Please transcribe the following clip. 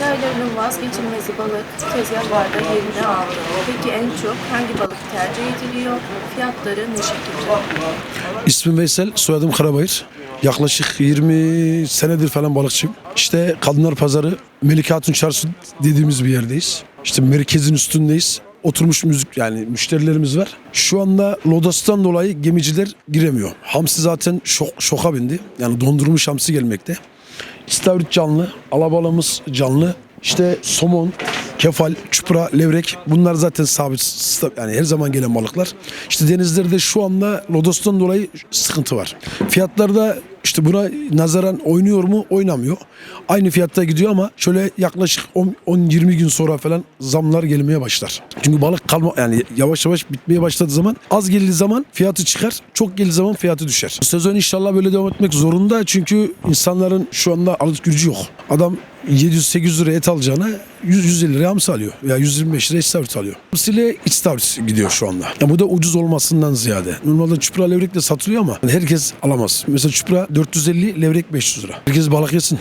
Aylarının vazgeçilmezi balık tezgahlarda yerini aldı. Peki en çok hangi balık tercih ediliyor? Fiyatları ne şekilde? İsmim Veysel, soyadım Karabayır. Yaklaşık 20 senedir falan balıkçıyım. İşte Kadınlar Pazarı, Melike Hatun Çarşı dediğimiz bir yerdeyiz. İşte merkezin üstündeyiz. Oturmuş müzik yani müşterilerimiz var. Şu anda Lodos'tan dolayı gemiciler giremiyor. Hamsi zaten şok, şoka bindi. Yani dondurulmuş hamsi gelmekte. İstavrit canlı, alabalığımız canlı. İşte somon, kefal, çupra, levrek bunlar zaten sabit yani her zaman gelen balıklar. İşte denizlerde şu anda lodostan dolayı sıkıntı var. Fiyatlarda işte buna nazaran oynuyor mu? Oynamıyor. Aynı fiyatta gidiyor ama şöyle yaklaşık 10-20 gün sonra falan zamlar gelmeye başlar. Çünkü balık kalma yani yavaş yavaş bitmeye başladığı zaman az geldiği zaman fiyatı çıkar. Çok geldiği zaman fiyatı düşer. Sezon inşallah böyle devam etmek zorunda çünkü insanların şu anda alıp gücü yok. Adam 700-800 lira et alacağına 100-150 liraya hamsi alıyor. Veya 125 liraya istavrit alıyor. Hamsiyle istavrit gidiyor şu anda. Ya bu da ucuz olmasından ziyade. Normalde çupra levrek de satılıyor ama herkes alamaz. Mesela çupra 450, levrek 500 lira. Herkes balık yesin.